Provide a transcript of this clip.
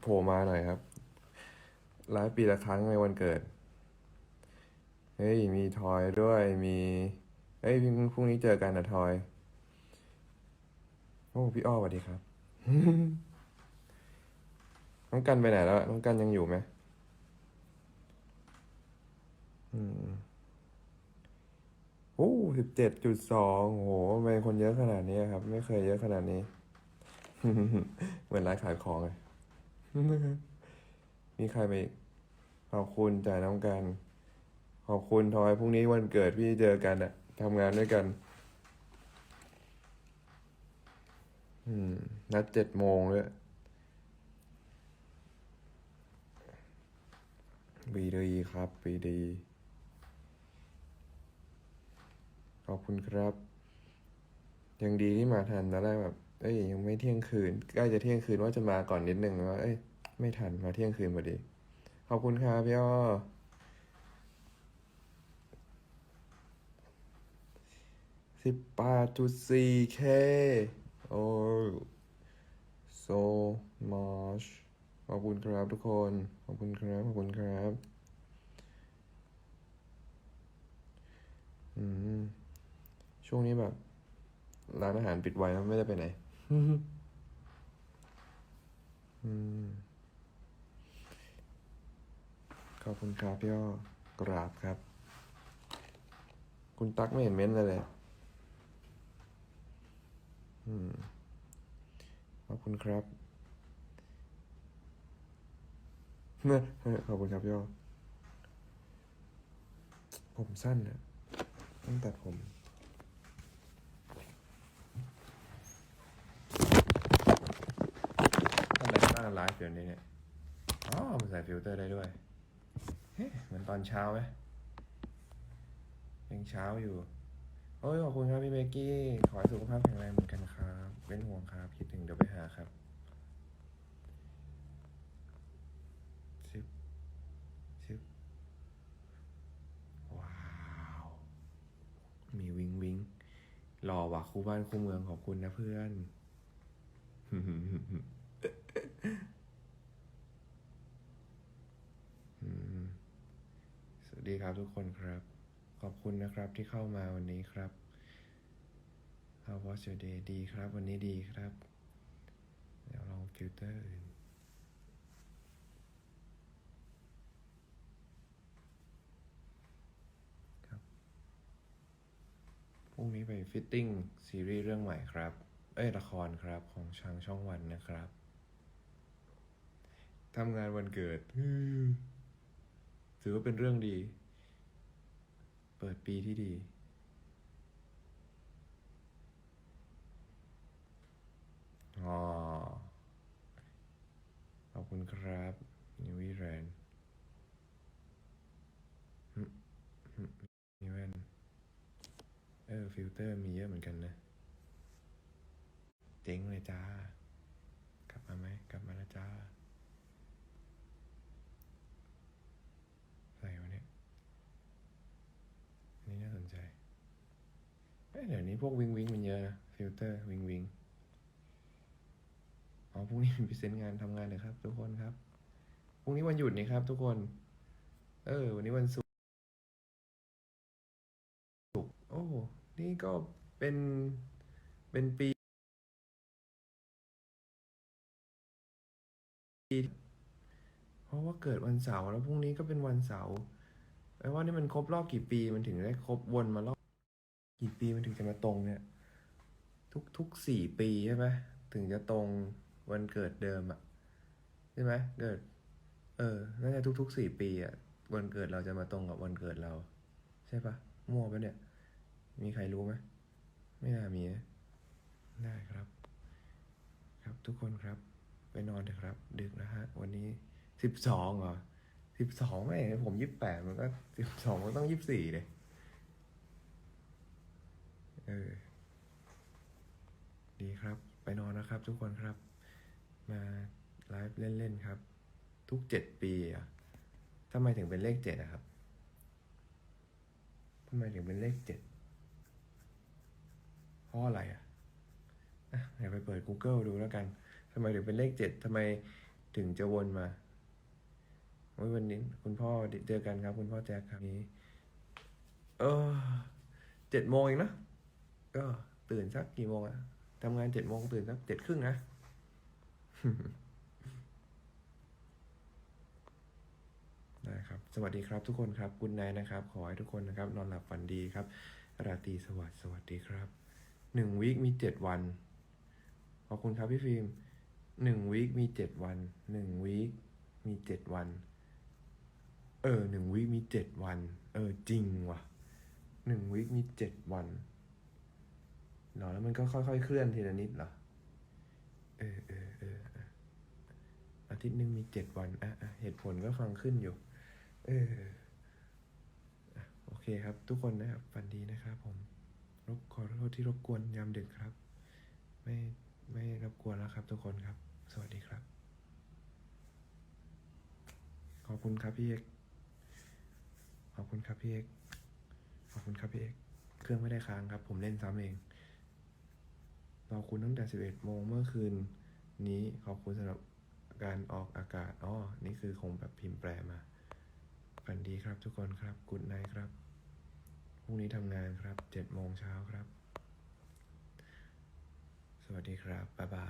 โผล่มาหน่อยครับไลฟ์ปีละครั้งในวันเกิด เฮ้ย มีทอยด้วยมีเฮ้ยพรุ่งพรุ่งนี้เจอกันนะทอย โอ้ พี่อ้อสวัสดีครับ น้องกันไปไหนแล้ว น้องกันยังอยู่ไหมอืมโอ้สิบเจ็ดจุดสองโหทำไมคนเยอะขนาดนี้ครับ ไม่เคยเยอะขนาดนี้ เหมือนร้านขายของเลย มีใครไปอีกขอบคุณจ่ายน้องกัน ขอบคุณทอยพรุ่งนี้วันเกิดพี่เจอกันอะทำงานด้วยกัน อืม นัดเจ็ดโมงด้วยบีดีครับบีดี ขอบคุณครับ ยังดีที่มาทันตอนแรกแบบ เอ้ยยังไม่เที่ยงคืนใกล้จะเที่ยงคืนว่าจะมาก่อนนิดนึงว่าเอ้ยไม่ทันมาเที่ยงคืนพอดี ขอบคุณครับพี่อ้อสิบแปดจุดสี่เคโอ้ so much ขอบคุณครับทุกคน ขอบคุณครับ ขอบคุณครับ อืม ช่วงนี้แบบ ร้านอาหารปิดไวแล้วไม่ได้ไปไหน ขอบคุณครับพี่อ้อกราบครับ คุณตั๊กไม่เห็นเม้นต์เลยเลยขอบคุณครับขอบคุณครับพี่อ้อผมสั้นนะต้องตัดผม ทำไมตั้งไลฟ์เดี๋ยวนี้เนี่ย อ๋อ มันใส่ฟิลเตอร์ได้ด้วย เฮ้ยเหมือนตอนเช้าไหมยังเช้าอยู่ โอ้ยขอบคุณครับพี่เมกกี้ ขอให้สุขภาพแข็งแรงเหมือนกันครับ เป็นห่วงครับ คิดถึงเดี๋ยวไปหาครับชิบชิบว้าว มีวิงวิงหล่อว่ะคู่บ้านคู่เมืองขอบคุณนะเพื่อน อืมสวัสดี ครับทุกคนครับ ขอบคุณนะครับที่เข้ามาวันนี้ครับ How was your day ดีครับ วันนี้ดีครับ เดี๋ยวลองฟิลเตอร์อื่นครับพรุ่งนี้ไปฟิตติ้งซีรีส์เรื่องใหม่ครับ เอ้ยละครครับของทางช่องวันนะครับ ทำงานวันเกิด ถือว่าเป็นเรื่องดี เปิดปีที่ดี อ๋อ ขอบคุณครับ นิวิแรนนิแวนเออ ฟิลเตอร์มีเยอะเหมือนกันนะ เจ๋งเลยจ้า กลับมาไหม กลับมาแล้วจ้า อะไรวะเนี่ย อันนี้น่าสนใจ เดี๋ยวนี้พวกวิงวิงมันเยอะนะฟิลเตอร์วิงวิงอ๋อพรุ่งนี้มีพิเศษงานทำงานเลยครับ ทุกคนครับพรุ่งนี้วันหยุดนี่ครับ ทุกคน เออ วันนี้วันศุกร์โอ้นี่ก็เป็นเป็นปีเพราะว่าเกิดวันเสาร์แล้วพรุ่งนี้ก็เป็นวันเสาร์แปลว่านี่มันครบรอบกี่ปีมันถึงได้ครบวนมารอบ กี่ปีมันถึงจะมาตรงเนี่ย ทุกทุกสี่ปีใช่ไหมถึงจะตรงวันเกิดเดิมอะใช่ไหมเกิด เออน่าจะทุกทุกสี่ปีอะวันเกิดเราจะมาตรงกับวันเกิดเรา ใช่ปะมั่วปะเนี่ย มีใครรู้ไหมไม่น่ามีนะได้ครับ ครับทุกคนครับ ไปนอนเถอะครับ ดึกนะฮะ วันนี้สิบสองเหรอสิบสองไม่ผมยี่สิบแปดมันก็สิบสองมันต้องยี่สิบสี่เลย เออ ดีครับ ไปนอนนะครับ ทุกคนครับ มาไลฟ์เล่นๆครับ ทุกเจ็ดปีอะทำไมถึงเป็นเลขเจ็ดอะครับทำไมถึงเป็นเลขเจ็ดเพราะอะไรอะอะเดี๋ยวไปเปิด Google ดูแล้วกันทำไมถึงเป็นเลขเจ็ดทำไมถึงจะวนมาวันนี้ คุณพ่อเจอกันครับ คุณพ่อแจ็คครับนี้ เออเจ็ดโมงเองนะ ก็ตื่นสักกี่โมงอะทำงานเจ็ดโมงตื่นสักเจ็ดครึ่งนะได้ครับ สวัสดีครับทุกคนครับกุณนายนะครับ ขอให้ทุกคนนะครับ นอนหลับฝันดีครับ ราตรีสวัสดิ์สวัสดีครับหนึ่งวีคมีเจ็ดวัน ขอบคุณครับพี่ฟิล์มหนึ่งวีคมีเจ็ดวันหนึ่งวีคมีเจ็ดวัน เออหนึ่งวีคมีเจ็ดวัน เออจริงว่ะหนึ่งวีคมีเจ็ดวัน หรอแล้วมันก็ค่อยๆเคลื่อนทีละนิดเหรอเออเออเอออาทิตย์หนึ่งมีเจ็ดวันอะเหตุผลก็ฟังขึ้นอยู่ เออโอเคครับ ทุกคนนะครับฝันดีนะครับ ผมรบขอโทษที่รบกวนยามดึกครับ ไม่ไม่รบกวนแล้วครับ ทุกคนครับ สวัสดีครับ ขอบคุณครับพี่เอกขอบคุณครับพี่เอกขอบคุณครับพี่เอกเครื่องไม่ได้ค้างครับ ผมเล่นซ้ำเอง รอคุณตั้งแต่ 11 โมงเมื่อคืนนี้ขอบคุณสำหรับการออกอากาศอ๋อนี่คือคงแบบพิมพ์แปลมาฝันดีครับทุกคนครับกุดไนครับ พรุ่งนี้ทำงานครับ7โมงเช้าครับ สวัสดีครับ บ๊ายบาย